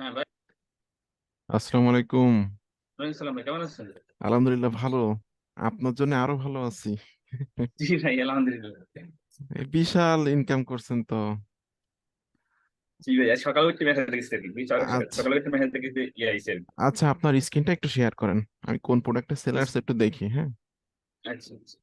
হ্যাঁ ভাই। আসসালামু আলাইকুম। ওয়ালাইকুম সালাম ভাই কেমন আছেন? আলহামদুলিল্লাহ ভালো। আপনার জন্য আরও ভালো আছি। জি ভাই আলহামদুলিল্লাহ। বিশাল ইনকাম করছেন তো। জি ভাই সকালে উঠে মেসেজ দেখছি আর সকালে আচ্ছা। উঠে মেসেজ দেখছি ইয়ে আইছে আচ্ছা আপনার স্ক্রিনটা একটু শেয়ার করেন। আমি কোন প্রোডাক্টের সেলার্স একটু দেখি হ্যাঁ। আচ্ছা আচ্ছা।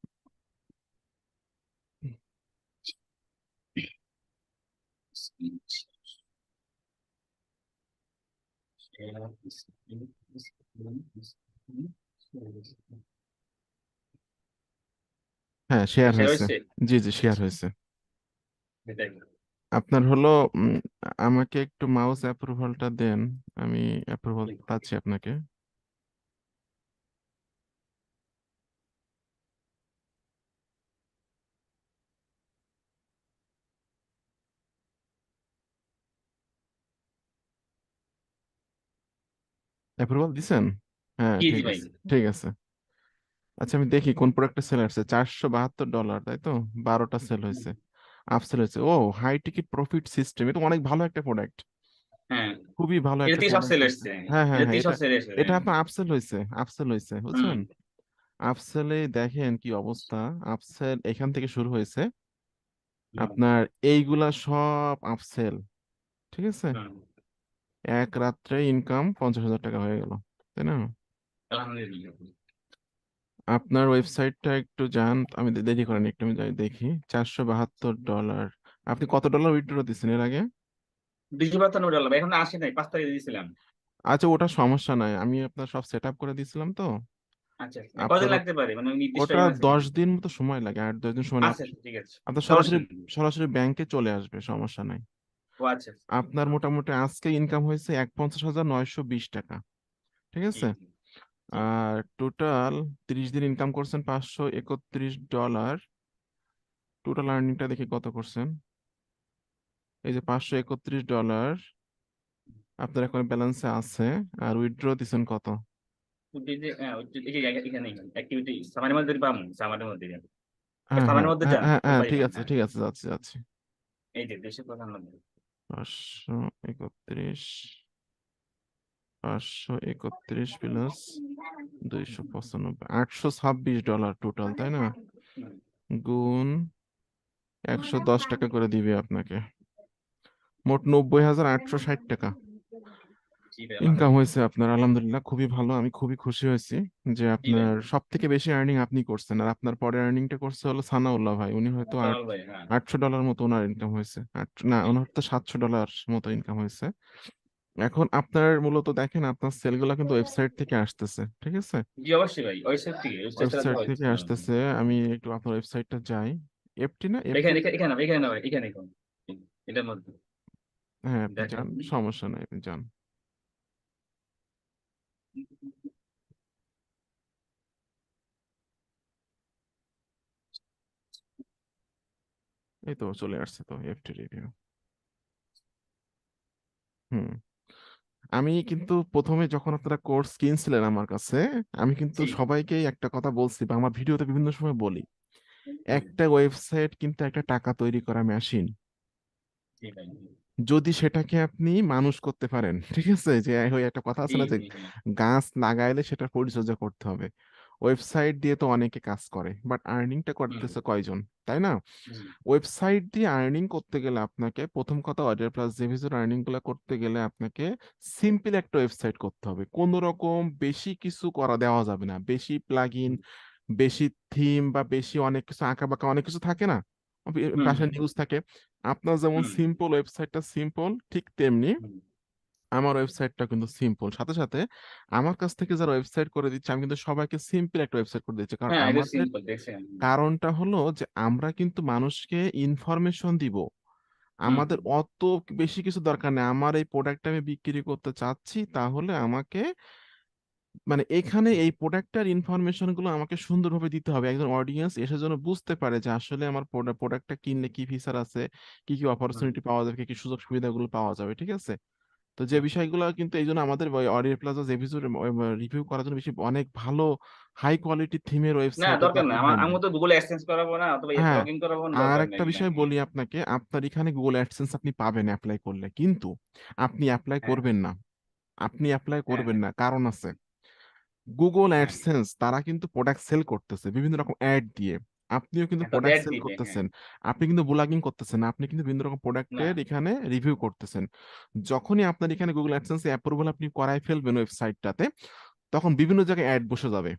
হ্যাঁ শেয়ার হয়েছে? জি জি শেয়ার হয়েছে। আপনার হলো আমাকে একটু মাউস অ্যাপ্রুভালটা দেন। আমি অ্যাপ্রুভাল পাচ্ছি আপনাকে। অ্যাপ্রুভাল দিছেন? হ্যাঁ ঠিক আছে ঠিক আছে। আচ্ছা আমি দেখি কোন প্রোডাক্টে সেল আসছে চারশো বাহাত্তর ডলার তাই তো? বারোটা সেল হয়েছে আপসেল হয়েছে। ও হাই টিকিট প্রফিট সিস্টেম এটা অনেক ভালো একটা প্রোডাক্ট হ্যাঁ খুবই ভালো একটা হ্যাঁ হ্যাঁ এটা হ্যাঁ এটা আপনার আপসেল হয়েছে আপসেল হয়েছে বুঝছেন? আপসেলে দেখেন কি অবস্থা। আপসেল এখান থেকে শুরু হয়েছে। আপনার এইগুলা সব আপসেল ঠিক আছে? এক রাত্রে ইনকাম পঞ্চাশ হাজার টাকা হয়ে গেল তাই না? আপনার ওয়েবসাইটটা একটু যান আমি দেরি করেন একটু আমি যাই দেখি। চারশো বাহাত্তর ডলার। আপনি কত ডলার উইথড্র দিচ্ছেন এর আগে? ডলার এখন আসে নাই পাঁচ তারিখে দিয়েছিলাম। আচ্ছা ওটা সমস্যা নাই আমি আপনার সব সেট আপ করে দিয়েছিলাম তো। আচ্ছা আচ্ছা। মানে ওটা দশ দিন মতো সময় লাগে আট দশ দিন সময় আচ্ছা আপনার সরাসরি সরাসরি ব্যাংকে চলে আসবে সমস্যা নাই। আপনার মোটামুটি আজকে ইনকাম হয়েছে এক পঞ্চাশ হাজার নয়শো বিশ টাকা ঠিক আছে? আর টোটাল তিরিশ দিন ইনকাম করছেন পাঁচশো একত্রিশ ডলার টোটাল আর্নিংটা দেখি কত করছেন? এই যে পাঁচশো একত্রিশ ডলার আপনার এখন ব্যালেন্সে আছে আর উইথড্র দিচ্ছেন কত? ঠিক আছে। ঠিক আছে যাচ্ছি যাচ্ছি। এই যে দুইশো পঁচানব্বই পাঁচশো একত্রিশ পাঁচশো একত্রিশ প্লাস দুইশো পঁচানব্বই, আটশো ছাব্বিশ ডলার টোটাল তাই না? গুণ একশো দশ টাকা করে দিবে আপনাকে। মোট নব্বই হাজার আটশো ষাট টাকা। ইনকাম হয়েছে আপনার আলহামদুলিল্লাহ খুবই ভালো। আমি খুবই খুশি হয়েছি যে আপনার সব থেকে বেশি আর্নিং আপনি করছেন। আর আপনার পরে আর্নিংটা করছে হলো সানাউল্লাহ ভাই। উনি হয়তো হ্যাঁ। আটশো ডলার মতো ওনার ইনকাম হয়েছে। না ওনার তো সাতশো ডলার মতো ইনকাম হয়েছে। এখন আপনার মূলত দেখেন আপনার সেলগুলো কিন্তু ওয়েবসাইট থেকে আসতেছে ঠিক আছে? জি অবশ্যই ভাই ওয়েবসাইট থেকে ওয়েবসাইট থেকে আসতেছে। আমি একটু আপনার ওয়েবসাইটটা যাই। এফটি না? এখানে এখানে এখানে এখানে ভাই, এখানে কোন এটার মধ্যে। হ্যাঁ আপনি। যান সমস্যা নাই আপনি যান। এই তো চলে আসছে তো এফটি রিভিউ হুম আমি কিন্তু প্রথমে যখন আপনারা কোর্স কিনছিলেন আমার কাছে আমি কিন্তু জি। সবাইকেই একটা কথা বলছি বা আমার ভিডিওতে বিভিন্ন সময় বলি। একটা ওয়েবসাইট কিন্তু একটা টাকা তৈরি করা মেশিন যদি সেটাকে আপনি মানুষ করতে পারেন ঠিক আছে? যে ওই একটা কথা আছে না যে। গাছ লাগাইলে সেটা পরিচর্যা করতে হবে। ওয়েবসাইট দিয়ে তো অনেকে কাজ করে বাট আর্নিংটা করতেছে কয়জন তাই না? ওয়েবসাইট দিয়ে আর্নিং করতে গেলে আপনাকে প্রথম কথা অর্ডার প্লাস জেভিজোর আর্নিংগুলো করতে গেলে আপনাকে সিম্পল একটা ওয়েবসাইট করতে হবে। কোন রকম বেশি কিছু করা দেওয়া যাবে না। বেশি প্লাগ ইন বেশি থিম বা বেশি অনেক কিছু আঁকা বাঁকা অনেক কিছু থাকে না? পাশে নিউজ থাকে। আপনার যেমন। সিম্পল ওয়েবসাইটটা সিম্পল ঠিক তেমনি আমার ওয়েবসাইটটা কিন্তু সিম্পল সাথে সাথে আমার কাছ থেকে যারা ওয়েবসাইট করে দিচ্ছে আমি কিন্তু সবাইকে সিম্পল একটা ওয়েবসাইট করে দিচ্ছি কারণ হ্যাঁ আমাদের কারণটা হলো যে আমরা কিন্তু মানুষকে ইনফরমেশন দিব। আমাদের অত বেশি কিছু দরকার নেই। আমার এই প্রোডাক্টটা আমি বিক্রি করতে চাচ্ছি তাহলে আমাকে মানে এখানে এই প্রোডাক্টটার ইনফরমেশনগুলো আমাকে সুন্দরভাবে দিতে হবে। একজন অডিয়েন্স এসে যেন বুঝতে পারে যে আসলে আমার প্রোডাক্টটা কিনলে কি ফিচার আছে কি কি অপরচুনিটি পাওয়া যাবে কি কি সুযোগ সুবিধাগুলো পাওয়া যাবে ঠিক আছে? তো যে বিষয়গুলো কিন্তু এই জন্য আমাদের অডিও প্লাজা এপিসোড রিভিউ করার জন্য বেশি অনেক ভালো হাই কোয়ালিটি থিমের না ওয়েবসাইট দরকার না। আমি তো গুগল অ্যাডসেন্স করাবো না অথবা হ্যাঁ, লগইন করাবো না আর একটা বিষয় বলি আপনাকে। আপনার এখানে গুগল অ্যাডসেন্স আপনি পাবেন অ্যাপ্লাই করলে। কিন্তু আপনি অ্যাপ্লাই হ্যাঁ। করবেন না। আপনি অ্যাপ্লাই হ্যাঁ, করবেন হ্যাঁ। না। কারণ আছে গুগল। অ্যাডসেন্স তারা কিন্তু প্রোডাক্ট সেল করতেছে বিভিন্ন রকম অ্যাড দিয়ে আপনিও কিন্তু প্রোডাক্ট সেল হ্যাঁ। করতেছেন আপনি কিন্তু ব্লগিং করতেছেন আপনি কিন্তু বিভিন্ন রকম প্রোডাক্টের এখানে রিভিউ করতেছেন যখনই আপনার এখানে গুগল অ্যাডসেন্স অ্যাপ্রুভাল আপনি করায় ফেলবেন ওয়েবসাইটটাতে তখন বিভিন্ন জায়গায় অ্যাড বসে যাবে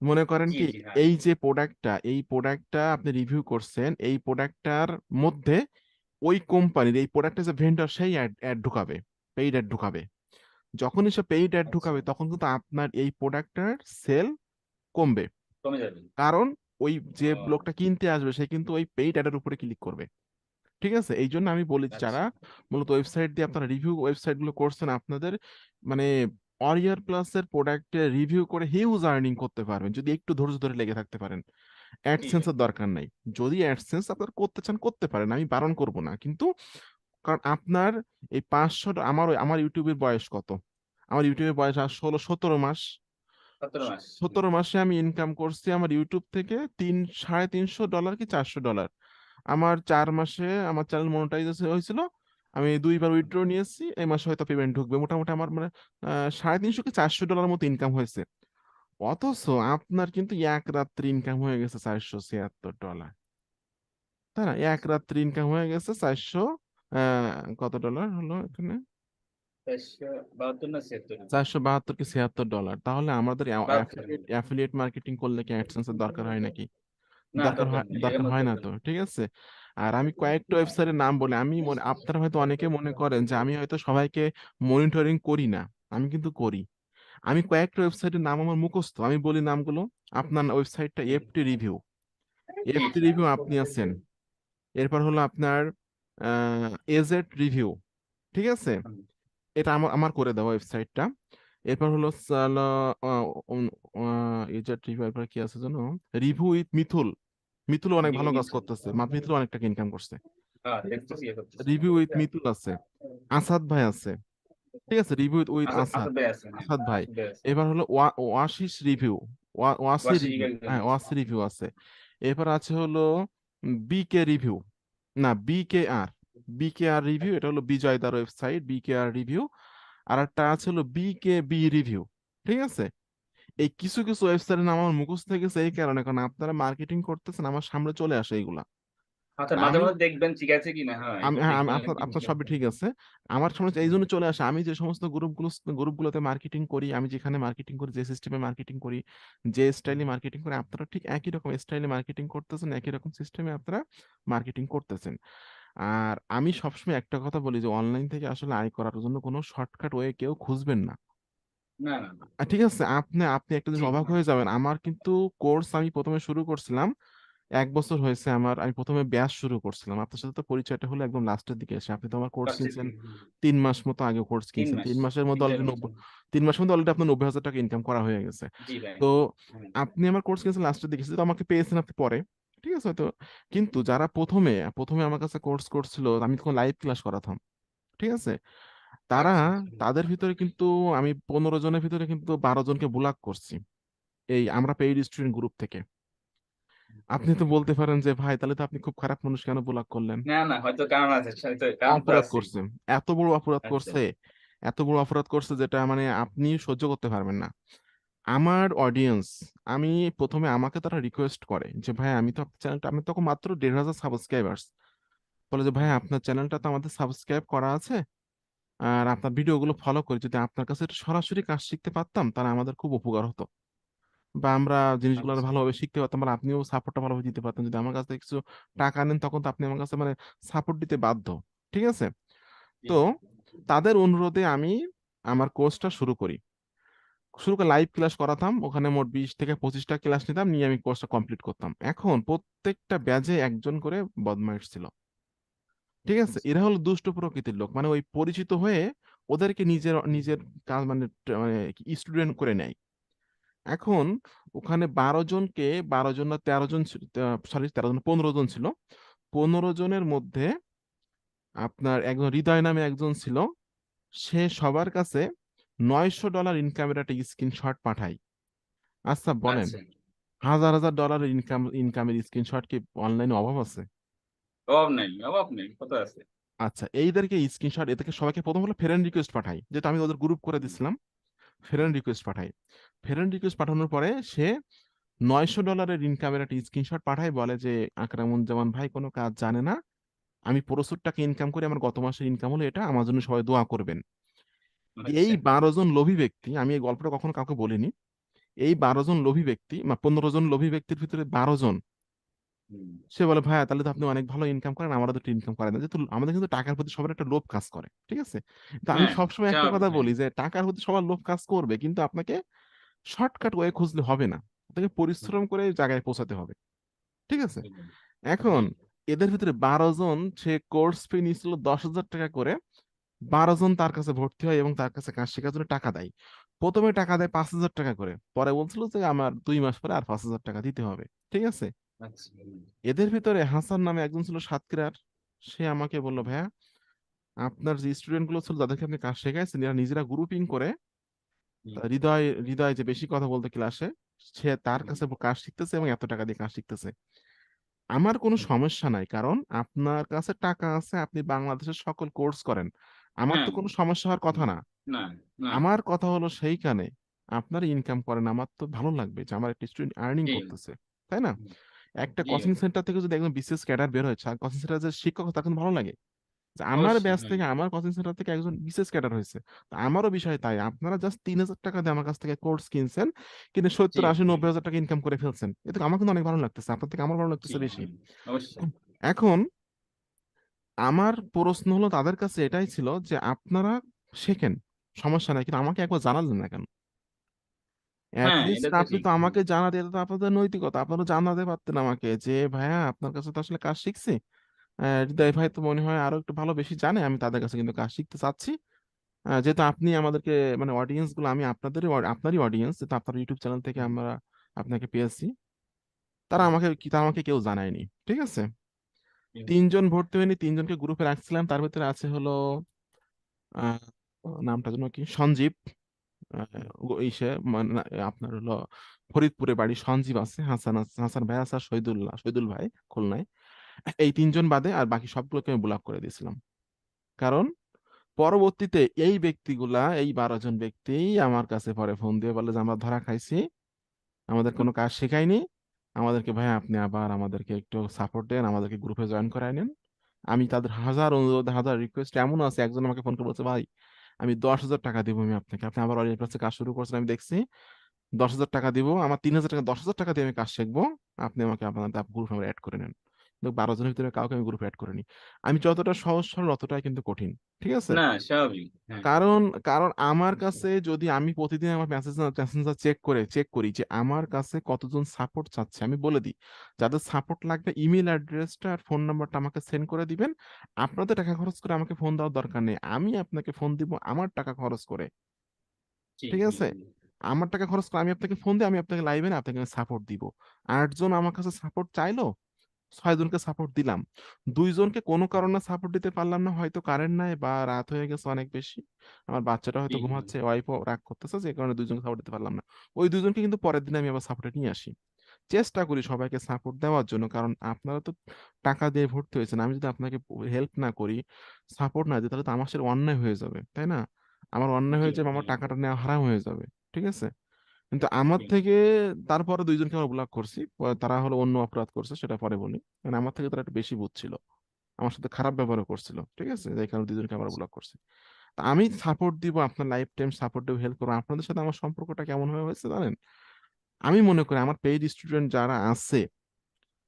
মনে করেন কি হ্যাঁ। এই যে প্রোডাক্টটা এই প্রোডাক্টটা আপনি রিভিউ করছেন এই প্রোডাক্টটার মধ্যে ওই কোম্পানির এই প্রোডাক্টের যে ভেন্ডর সেই অ্যাড অ্যাড ঢুকাবে পেইড অ্যাড ঢুকাবে যখনই সে পেইড অ্যাড। ঢুকাবে তখন কিন্তু আপনার এই প্রোডাক্টটার সেল কমবে। কমে যাবে। কারণ ওই যে। লোকটা কিনতে আসবে সে কিন্তু ওই পেইড অ্যাডের উপরে ক্লিক করবে। ঠিক আছে? এই জন্য আমি বলি আচ্ছা। যারা মূলত ওয়েবসাইট দিয়ে আপনারা রিভিউ ওয়েবসাইটগুলো করছেন আপনাদের মানে অরিয়ার প্লাসের প্রোডাক্টে রিভিউ করে হিউজ আর্নিং করতে পারবেন। যদি একটু ধৈর্য ধরে লেগে থাকতে পারেন। অ্যাডসেন্সের দরকার নাই। যদি অ্যাডসেন্স আপনার করতে চান করতে পারেন। আমি বারণ করব না। কিন্তু কারণ আপনার এই পাঁচশো আমার আমার ইউটিউবের বয়স কত? আমার ইউটিউবের বয়স ষোলো সতেরো মাস। 17 সতেরো মাসে আমি ইনকাম করছি আমার ইউটিউব থেকে তিন সাড়ে তিনশো ডলার কি চারশো ডলার আমার চার মাসে আমার চ্যানেল মনিটাইজেশন হয়েছিল আমি দুইবার উইথড্র নিয়েছি এই মাসে হয়তো পেমেন্ট ঢুকবে। মোটামুটি আমার মানে সাড়ে তিনশো কি চারশো ডলার মতো ইনকাম হয়েছে। অথচ আপনার কিন্তু এক রাত্রি ইনকাম হয়ে গেছে চারশো ছিয়াত্তর ডলার তাই না? এক রাত্রি ইনকাম হয়ে গেছে চারশো কত ডলার হলো এখানে? 472 না 76 চারশো বাহাত্তর কি ছিয়াত্তর ডলার তাহলে আমাদের। অ্যাফিলিয়েট মার্কেটিং করলে কি অ্যাডসেন্সের দরকার হয় নাকি? দরকার হয় দরকার হয় না তো ঠিক আছে? আর আমি কয়েকটা ওয়েবসাইটের নাম বলি আমি মনে আপনারা হয়তো অনেকে মনে করেন যে আমি হয়তো সবাইকে মনিটরিং করি না আমি কিন্তু করি। আমি কয়েকটা ওয়েবসাইটের নাম আমার মুখস্থ আমি বলি নামগুলো। আপনার ওয়েবসাইটটা এফটি রিভিউ এফটি রিভিউ আপনি আছেন। এরপর হলো আপনার এজেড রিভিউ ঠিক আছে। এটা আমার আমার করে দেওয়া ওয়েবসাইটটা এরপর হলো এরপর কি আছে জানো রিভিউ উইথ মিথুল মিথুল অনেক ভালো কাজ করতেছে। মিথুল অনেক টাকা ইনকাম করছে। রিভিউ উইথ মিথুল আছে। আসাদ ভাই আছে। ঠিক আছে? রিভিউ উইথ আসাদ- আসাদ আসাদ ভাই। এবার হলো ওয়া- ওয়াসিস রিভিউ ওয়াসি হ্যাঁ আছে। ওয়াসি রিভিউ আছে। এরপর আছে হলো বিকে রিভিউ না বিকে আর বিকে আর রিভিউ এটা হলো বিজয় বিজয়দার ওয়েবসাইট বিকে আর রিভিউ আর একটা আছে হলো বিকে বি রিভিউ ঠিক আছে? এই কিছু কিছু ওয়েবসাইটের নাম আমার মুখস্থ থেকে এই কারণে কারণ আপনারা মার্কেটিং করতেছেন আমার সামনে চলে আসে এইগুলা। আচ্ছা, হ্যাঁ হ্যাঁ আপনার সবই ঠিক আছে। আমার এই জন্য চলে আসে আমি যে সমস্ত গ্রুপগুলো গ্রুপগুলোতে মার্কেটিং করি আমি যেখানে মার্কেটিং করি যে সিস্টেমে মার্কেটিং করি যে স্টাইলে মার্কেটিং করি আপনারা ঠিক একই রকম স্টাইলে মার্কেটিং করতেছেন একই রকম সিস্টেমে আপনারা মার্কেটিং করতেছেন। আর আমি সবসময় একটা কথা বলি যে অনলাইন থেকে আসলে আয় করার জন্য কোনো শর্টকাট ওয়ে কেউ খুঁজবেন না। না না না। ঠিক আছে? আপনি আপনি একটা জিনিস অবাক হয়ে যাবেন। আমার কিন্তু কোর্স আমি প্রথমে শুরু করছিলাম এক বছর হয়েছে আমার আমি প্রথমে ব্যাস শুরু করছিলাম। আপনার সাথে তো পরিচয়টা হলো একদম লাস্টের দিকে এসে। আপনি তো আমার কোর্স কিনছেন তিন মাস মতো আগে কোর্স কিনছেন। তিন মাসের মধ্যে অলরেডি নব্বই তিন মাসের মধ্যে অলরেডি আপনার নব্বই হাজার টাকা ইনকাম করা হয়ে গেছে। তো আপনি আমার কোর্স কিনছেন লাস্টের দিকে তো আমাকে পেয়েছেন আপনি পরে। ঠিক আছে তো কিন্তু যারা প্রথমে প্রথমে আমার কাছে কোর্স করছিল আমি তখন লাইভ ক্লাস করাতাম ঠিক আছে তারা আচ্ছা, আচ্ছা। তাদের ভিতরে কিন্তু আমি পনেরো জনের ভিতরে কিন্তু বারো জনকে ব্লক করছি এই আমরা পেইড স্টুডেন্ট গ্রুপ থেকে আপনি তো বলতে পারেন যে ভাই তাহলে তো আপনি খুব খারাপ মানুষ কেন ব্লক করলেন না না হয়তো কারণ আছে হয়তো কারণ অপরাধ আছে। করছে এত বড় অপরাধ আচ্ছা। করছে এত বড় অপরাধ করছে যেটা মানে আপনি সহ্য করতে পারবেন না আমার অডিয়েন্স আমি প্রথমে আমাকে তারা রিকোয়েস্ট করে যে ভাই আমি তো চ্যানেলটা আমি তখন মাত্র দেড় হাজার সাবস্ক্রাইবার্স বলে যে ভাই আপনার চ্যানেলটা তো আমাদের সাবস্ক্রাইব করা আছে। আর আপনার ভিডিওগুলো ফলো করি যদি আপনার কাছে সরাসরি কাজ শিখতে পারতাম তাহলে আমাদের খুব উপকার হতো। বা আমরা জিনিসগুলো আচ্ছা। ভালোভাবে শিখতে পারতাম বা আপনিও সাপোর্টটা ভালোভাবে দিতে পারতেন। যদি আমার কাছ কিছু টাকা নেন তখন তো আপনি আমার কাছে মানে সাপোর্ট দিতে বাধ্য। ঠিক আছে? তো তাদের অনুরোধে আমি আমার কোর্সটা শুরু করি। শুরু করে লাইভ ক্লাস করাতাম ওখানে মোট বিশ থেকে পঁচিশটা ক্লাস নিতাম নিয়ে আমি কোর্সটা কমপ্লিট করতাম। এখন প্রত্যেকটা ব্যাচে একজন করে বদমাইশ ছিল। ঠিক আছে? এরা হলো দুষ্ট প্রকৃতির লোক। মানে ওই পরিচিত হয়ে ওদেরকে নিজের নিজের কাজ মানে মানে স্টুডেন্ট করে নেয়। এখন ওখানে বারো জনকে বারো জন না তেরো জন সরি তেরো জন পনেরো জন ছিল। পনেরো জনের মধ্যে আপনার একজন হৃদয় নামে একজন ছিল। সে সবার কাছে নয়শো ডলার ইনকামের একটা স্ক্রিনশট পাঠায় আচ্ছা বলেন আচ্ছা। হাজার হাজার ডলারের ইনকাম ইনকামের স্ক্রিনশট কি অনলাইনে অভাব আছে? অভাব নেই অভাব নেই কত আছে। আচ্ছা এইদেরকে স্ক্রিনশট এদেরকে সবাইকে প্রথম হলো ফ্রেন্ড রিকোয়েস্ট পাঠাই যেটা আমি ওদের গ্রুপ করে দিছিলাম ফ্রেন্ড রিকোয়েস্ট পাঠাই। ফ্রেন্ড রিকোয়েস্ট পাঠানোর পরে সে নয়শো ডলারের ইনকামের একটা স্ক্রিনশট পাঠায় বলে যে আকরামুজ্জামান ভাই কোনো কাজ জানে না। আমি প্রচুর টাকা ইনকাম করি আমার গত মাসের ইনকাম হলো এটা আমার জন্য সবাই দোয়া করবেন। এই আচ্ছা, বারো জন লোভী ব্যক্তি আমি এই গল্পটা কখনো কাউকে বলিনি এই বারো জন লোভী ব্যক্তি পনেরো জন লোভী ব্যক্তির ভিতরে বারো জন। সে বলে ভাইয়া তাহলে তো আপনি অনেক ভালো ইনকাম করেন আমারও তো ইনকাম করেন না যেহেতু আমাদের কিন্তু টাকার প্রতি সবার একটা লোভ কাজ করে ঠিক আছে? তো আমি হ্যাঁ, সবসময় একটা কথা। বলি যে টাকার প্রতি সবার লোভ কাজ করবে কিন্তু আপনাকে শর্টকাট ওয়ে খুঁজলে হবে না। আপনাকে পরিশ্রম করে জায়গায় পৌঁছাতে হবে ঠিক আছে? এখন এদের ভিতরে বারো জন সে কোর্স ফি নিয়েছিল দশ হাজার টাকা করে বারো জন তার কাছে ভর্তি হয় এবং তার কাছে কাজ শেখার জন্য টাকা দেয়। প্রথমে টাকা দেয় পাঁচ হাজার টাকা করে। পরে বলছিল যে আমার দুই মাস পরে আর পাঁচ হাজার টাকা দিতে হবে। ঠিক আছে? আচ্ছা, এদের ভিতরে হাসান নামে একজন ছিল সাতক্ষীরার। সে আমাকে বলল ভাইয়া আপনার যে স্টুডেন্টগুলো ছিল যাদেরকে আপনি কাজ শেখাইছেন এরা নিজেরা গ্রুপিং করে হৃদয় হৃদয় যে বেশি কথা বলতে ক্লাসে সে তার কাছে কাজ শিখতেছে এবং এত টাকা দিয়ে কাজ শিখতেছে। আমার কোনো সমস্যা নাই কারণ আপনার কাছে টাকা আছে আপনি বাংলাদেশের সকল কোর্স করেন। আমার তো হ্যাঁ। কোনো সমস্যা হওয়ার কথা না। আমার কথা হলো সেইখানে আপনার ইনকাম করেন আমার তো ভালো লাগবে যে আমার একটা স্টুডেন্ট আর্নিং করতেছে তাই না? একটা কোচিং সেন্টার থেকে যদি একজন বিশেষ ক্যাডার বের হয়েছে আর কোচিং সেন্টার যে শিক্ষক তার কিন্তু ভালো লাগে। আমার ব্যাচ হ্যাঁ। থেকে আমার কোচিং সেন্টার থেকে একজন বিশেষ ক্যাডার হয়েছে আমারও বিষয় তাই। আপনারা জাস্ট তিন হাজার টাকা দিয়ে আমার কাছ থেকে কোর্স কিনছেন কিন্তু সত্তর আশি নব্বই হাজার টাকা ইনকাম করে ফেলছেন। এতে আমার কিন্তু অনেক ভালো লাগতেছে আপনার থেকে আমার ভালো লাগতেছে বেশি। এখন আমার প্রশ্ন হলো তাদের কাছে এটাই ছিল যে আপনারা শেখেন সমস্যা নাই। কিন্তু আমাকে একবার জানালেন না কেন? হ্যাঁ, আপনি তো আমাকে এটা তো আপনাদের নৈতিকতা আপনারা জানাতে পারতেন আমাকে যে ভাইয়া আপনার কাছে তো আসলে কাজ শিখছি। হৃদয় ভাই তো মনে হয় আরও একটু ভালো বেশি জানে আমি তাদের কাছে কিন্তু কাজ শিখতে চাচ্ছি। যেহেতু আপনি আমাদেরকে মানে অডিয়েন্সগুলো আমি আপনাদের আপনারই অডিয়েন্স যেহেতু আপনার ইউটিউব চ্যানেল থেকে আমরা আপনাকে পেয়েছি। তারা আমাকে তারা আমাকে কেউ জানায়নি ঠিক আছে। তিনজন ভর্তি হয়নি তিনজনকে গ্রুপে রাখছিলাম। তার ভিতরে আছে হলো নামটা যেন কি? সঞ্জীব ইসে মানে আপনার হলো ফরিদপুরে বাড়ি সঞ্জীব আছে হাসান হাসান ভাই আছে শহীদুল্লাহ শহীদুল ভাই খুলনায়। এই তিনজন বাদে আর বাকি সবগুলোকে আমি ব্লক করে দিয়েছিলাম। কারণ পরবর্তীতে এই ব্যক্তিগুলা এই বারো জন ব্যক্তি আমার কাছে পরে ফোন দিয়ে বলে যে আমরা ধরা খাইছি আমাদের কোনো কাজ শেখায়নি আমাদেরকে ভাই আপনি আবার আমাদেরকে একটু সাপোর্ট দেন, আমাদেরকে গ্রুপে জয়েন করায় নেন। আমি তাদের হাজার অনুরোধ, হাজার রিকোয়েস্ট এমন আছে, একজন আমাকে ফোন করে বলছে, ভাই, আমি দশ হাজার টাকা দিব আমি আপনাকে। আপনি আবার অডিও প্লাসে কাজ শুরু করছেন, আমি দেখছি দশ হাজার টাকা দিব, আমার তিন হাজার টাকা, দশ হাজার টাকা দিয়ে আমি কাজ শিখব। আপনি আমাকে আপনার গ্রুপ আমার অ্যাড করে নেন। বারো জনের ভিতরে কাউকে আমি গ্রুপে অ্যাড করিনি। আমি যতটা সহজ সরল অতটাই কিন্তু কঠিন ঠিক আছে? না স্বাভাবিক হ্যাঁ। কারণ কারণ আমার কাছে যদি আমি প্রতিদিন আমার মেসেজ মেসেঞ্জার চেক করে চেক করি যে আমার কাছে কতজন সাপোর্ট চাচ্ছে আমি বলে দিই। যাদের সাপোর্ট লাগবে ইমেল অ্যাড্রেসটা আর ফোন নাম্বারটা আমাকে সেন্ড করে দিবেন। আপনাদের টাকা খরচ করে আমাকে ফোন দেওয়ার দরকার নেই। আমি আপনাকে ফোন দিব আমার টাকা খরচ করে। ঠিক আছে? আমার টাকা খরচ করে আমি আপনাকে ফোন দিই আমি আপনাকে লাইভে না আপনাকে সাপোর্ট দিব। আটজন আমার কাছে সাপোর্ট চাইলো ছয় জনকে সাপোর্ট দিলাম। দুইজনকে কোনো কারণে সাপোর্ট দিতে পারলাম না হয়তো কারেন্ট নাই বা রাত হয়ে গেছে অনেক বেশি। আমার বাচ্চাটা হয়তো। ঘুমাচ্ছে ওয়াইফও রাগ করতেছে যে কারণে দুইজনকে সাপোর্ট দিতে পারলাম না। ওই দুইজনকে কিন্তু পরের দিন আমি আবার সাপোর্টে নিয়ে আসি। চেষ্টা করি সবাইকে সাপোর্ট দেওয়ার জন্য কারণ আপনারা তো টাকা দিয়ে ভর্তি হয়েছেন। আমি যদি আপনাকে হেল্প না করি সাপোর্ট না দিই তাহলে তো আমার সাথে অন্যায় হয়ে যাবে তাই না? আমার অন্যায় হয়ে যাবে আমার টাকাটা নেওয়া হারাম হয়ে যাবে ঠিক আছে? কিন্তু আমার থেকে তারপরে দুইজনকে আমরা ব্লক করছি। তারা হলো অন্য অপরাধ করছে সেটা পরে বলি। মানে আমার থেকে তারা একটু বেশি বুঝছিল। আমার সাথে খারাপ ব্যবহারও করছিল ঠিক আছে? এই কারণে দুজনকে আমরা ব্লক করছি। তা আমি সাপোর্ট দিব আপনার লাইফ টাইম সাপোর্ট দিব হেল্প করব। আপনাদের সাথে আমার সম্পর্কটা কেমন হয়ে হয়েছে জানেন? আমি মনে করি আমার পেইড স্টুডেন্ট যারা আছে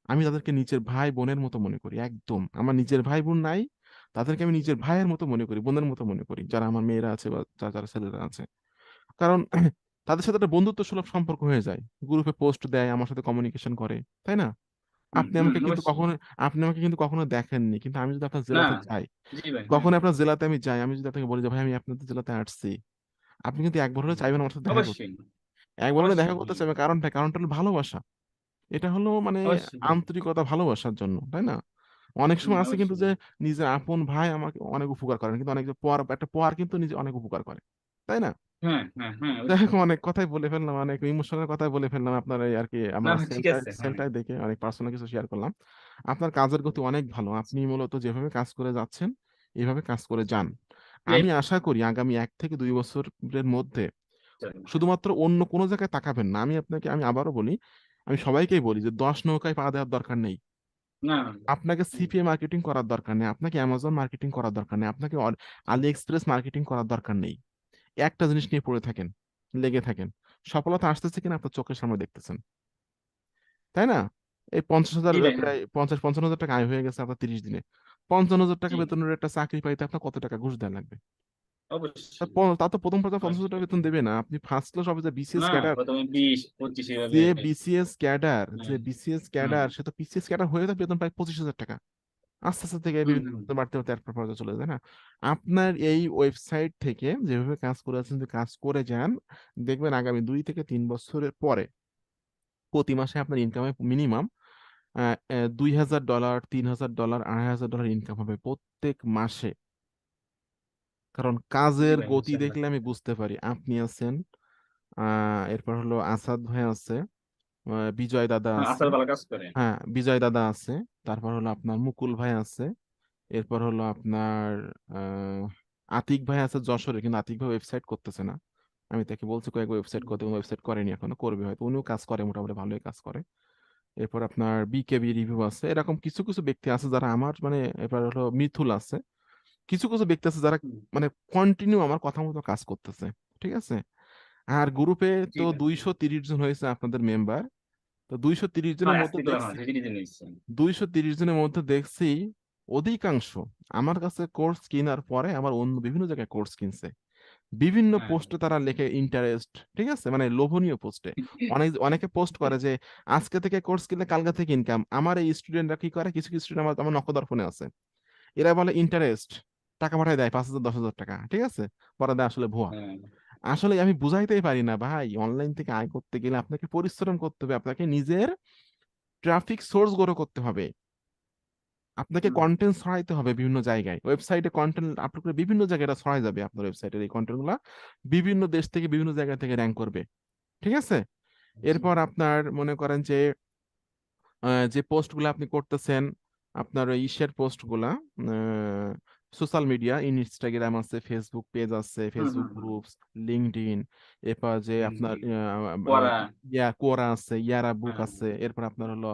আমি তাদেরকে নিজের ভাই বোনের মতো মনে করি একদম। আমার নিজের ভাই বোন নাই তাদেরকে আমি নিজের ভাইয়ের মতো মনে করি বোনের মতো মনে করি যারা আমার মেয়েরা আছে বা যা- যারা ছেলেরা আছে। কারণ তাদের সাথে একটা বন্ধুত্ব সুলভ সম্পর্ক হয়ে যায়। গ্রুপে পোস্ট দেয় আমার সাথে কমিউনিকেশন করে তাই না? আপনি আমাকে কিন্তু কখনো আপনি আমাকে কিন্তু কখনো দেখেননি কিন্তু আমি যদি আপনার জেলাতে যাই হ্যাঁ। কখনো আপনার জেলাতে আমি যাই আমি যদি আপনাকে বলি যে ভাই আমি আপনাদের জেলাতে আসছি। আপনি কিন্তু একবার হলে চাইবেন আমার সাথে দেখা করতে। একবার হলে দেখা করতে চাইবেন কারণটা কারণটা হলো ভালোবাসা। এটা হলো মানে আন্তরিকতা ভালোবাসার জন্য তাই না? অনেক সময় আছে কিন্তু যে নিজের আপন ভাই আমাকে অনেক উপকার করেন কিন্তু অনেক পর একটা পর কিন্তু নিজে অনেক উপকার করে তাই না? হ্যাঁ হ্যাঁ হ্যাঁ অনেক কথাই বলে ফেললাম অনেক ইমোশনাল কথাই বলে ফেললাম আপনার এই আর কি আমরা না, ঠিক সেলটাই আছে হ্যাঁ। সেলটাই দেখে অনেক পার্সোনাল কিছু শেয়ার করলাম। আপনার কাজের গতি অনেক ভালো। আপনি মূলত যেভাবে কাজ করে যাচ্ছেন এভাবে কাজ করে যান। আমি আশা করি আগামী এক থেকে দুই বছরের মধ্যে শুধুমাত্র অন্য কোনো জায়গায় তাকাবেন না। আমি আপনাকে আমি আবারও বলি আমি সবাইকেই বলি যে দশ নৌকায় পা দেওয়ার দরকার নেই। না আপনাকে সিপিএ মার্কেটিং করার দরকার নেই। আপনাকে অ্যামাজন মার্কেটিং করার দরকার নেই। আপনাকে আলি এক্সপ্রেস মার্কেটিং করার দরকার নেই। একটা জিনিস নিয়ে পড়ে থাকেন লেগে থাকেন। সফলতা আসতেছে কিনা আপনার চোখের সামনে দেখতেছেন। তাই না? এই পঞ্চাশ হাজার হ্যাঁ। পঞ্চাশ পঞ্চান্ন হাজার টাকা আয় হয়ে গেছে আপনার তিরিশ দিনে। পঞ্চান্ন হাজার টাকা বেতনের একটা চাকরি পাইতে আপনার কত টাকা ঘুষ দেওয়া লাগবে? তা তা প্রথম প্রথম পঞ্চাশ হাজার টাকা বেতন দেবে না। আপনি ফার্স্ট ক্লাস অফিসে বিসিএস ক্যাডার যে বিসিএস ক্যাডার যে বিসিএস ক্যাডার সে তো বিসিএস ক্যাডার হয়ে তো বেতন প্রায় পঁচিশ হাজার টাকা। আস্তে আস্তে থেকে বিভিন্ন বাড়তে বাড়তে একটা পর্যায়ে চলে যায় না আপনার এই ওয়েবসাইট থেকে যেভাবে কাজ করে আছেন যদি কাজ করে যান দেখবেন আগামী দুই থেকে তিন বছরের পরে প্রতি মাসে আপনার ইনকামে মিনিমাম দুই হাজার ডলার তিন হাজার ডলার আড়াই হাজার ডলার ইনকাম হবে প্রত্যেক মাসে। কারণ কাজের গতি দেখলে আমি বুঝতে পারি। আপনি আছেন আহ এরপর হলো আসাদ ভাই আছে। বিজয় দাদা হ্যাঁ, আছে। হ্যাঁ বিজয় দাদা আছে। তারপর হলো আপনার মুকুল ভাই আছে। এরপর হলো আপনার আতিক ভাই আছে যশোরে কিন্তু আতিক ভাই ওয়েবসাইট করতেছে না। আমি তাকে বলছি কয়েক ওয়েবসাইট করতে ওয়েবসাইট করেনি এখনও করবে হয়তো। উনিও কাজ করে মোটামুটি ভালোই কাজ করে। এরপর আপনার বিকেবি রিভিউ আছে। এরকম কিছু কিছু ব্যক্তি আছে যারা আমার মানে এবার হলো মিথুল আছে। কিছু কিছু ব্যক্তি আছে যারা মানে কন্টিনিউ আমার কথা মতো কাজ করতেছে। ঠিক আছে? আর গ্রুপে তো দুইশো তিরিশ জন হয়েছে আপনাদের মেম্বার তো দুইশো তিরিশ জনের হ্যাঁ, মধ্যে। দুইশো তিরিশ জনের মধ্যে দেখছি অধিকাংশ আমার কাছে কোর্স কেনার পরে আবার অন্য বিভিন্ন জায়গায় কোর্স কিনছে। বিভিন্ন হ্যাঁ। পোস্টে তারা লেখে ইন্টারেস্ট ঠিক আছে? মানে লোভনীয় পোস্টে। অনেক অনেকে পোস্ট করে যে আজকে থেকে কোর্স কিনলে কালকে থেকে ইনকাম আমার এই স্টুডেন্টরা কি করে? কিছু কিছু স্টুডেন্ট আমার আমার নকদার ফোনে আছে। এরা বলে ইন্টারেস্ট টাকা পাঠায় দেয় পাঁচ হাজার দশ হাজার টাকা। ঠিক আছে? পরে দেয় আসলে ভুয়া। হ্যাঁ, আসলে আমি বুঝাইতেই পারি না ভাই। অনলাইন থেকে আয় করতে গেলে আপনাকে পরিশ্রম করতে হবে। আপনাকে নিজের ট্রাফিক সোর্স গ্রো করতে হবে। আপনাকে কন্টেন্ট ছড়াইতে হবে বিভিন্ন জায়গায়। ওয়েবসাইটে কন্টেন্ট আপলোড করে বিভিন্ন জায়গায় এটা ছড়াই যাবে আপনার ওয়েবসাইটের। এই কন্টেন্টগুলা বিভিন্ন দেশ থেকে বিভিন্ন জায়গা থেকে র্যাঙ্ক করবে। ঠিক আছে? এরপর আপনার মনে করেন যে আহ, যে পোস্টগুলা আপনি করতেছেন আপনার ওই ইসের পোস্টগুলা সোশ্যাল মিডিয়া ইনস্টাগ্রাম আছে ফেসবুক পেজ আছে ফেসবুক। গ্রুপস লিঙ্কডইন এরপর যে আপনার। ইয়া কোরা আছে ইয়ারা বুক হ্যাঁ। আছে এরপর আপনার হলো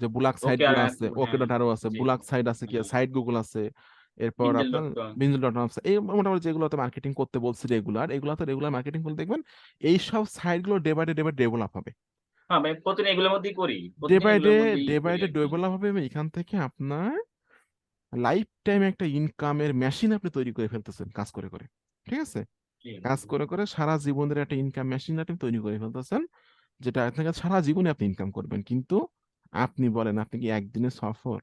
যে বুলাক সাইট আর- আছে ওকে ডট আরও আছে বুলাক সাইট আছে কি হ্যাঁ। সাইট গুগল আছে এরপর আপনার ডট আছে এই মোটামুটি যেগুলোতে মার্কেটিং করতে বলছি রেগুলার এগুলোতে রেগুলার মার্কেটিং করলে দেখবেন এই সব সাইটগুলো day by day day by develop হবে হ্যাঁ ভাই প্রতিদিন এগুলোর মধ্যেই করি day by day day by day develop হবে এখান থেকে আপনার লাইফ টাইম একটা ইনকামের মেশিন আপনি তৈরি করে ফেলতেছেন কাজ করে করে ঠিক আছে? কাজ করে করে সারা জীবনের একটা ইনকাম মেশিন আপনি তৈরি করে ফেলতেছেন যেটা আপনাকে সারা জীবনে আপনি ইনকাম করবেন। কিন্তু আপনি বলেন আপনি কি একদিনে সফল?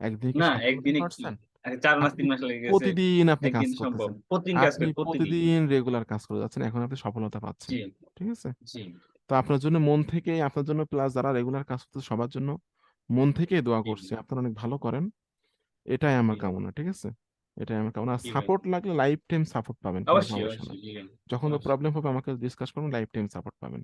একদিনে না একদিনে প্রতিদিন আপনি কাজ করতেছেন। প্রতিদিন রেগুলার কাজ করে যাচ্ছেন এখন আপনি সফলতা পাচ্ছেন ঠিক আছে? তো আপনার জন্য মন থেকে আপনার জন্য প্লাস যারা রেগুলার কাজ করতে সবার জন্য মন থেকে দোয়া করছি। আপনারা অনেক ভালো করেন। এটাই আমার কামনা ঠিক আছে? এটাই আমার কামনা। সাপোর্ট লাগলে লাইফ টাইম সাপোর্ট পাবেন যখন তো প্রবলেম হবে আমাকে ডিসকাস করুন লাইফ টাইম সাপোর্ট পাবেন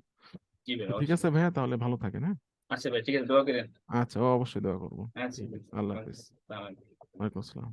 ঠিক আছে ভাইয়া? তাহলে ভালো থাকে হ্যাঁ? আচ্ছা ভাই ঠিক আছে দোয়া করেন। আচ্ছা ও অবশ্যই দোয়া করব। আচ্ছা আল্লাহ হাফিজ। ওয়ালাইকুম আসসালাম।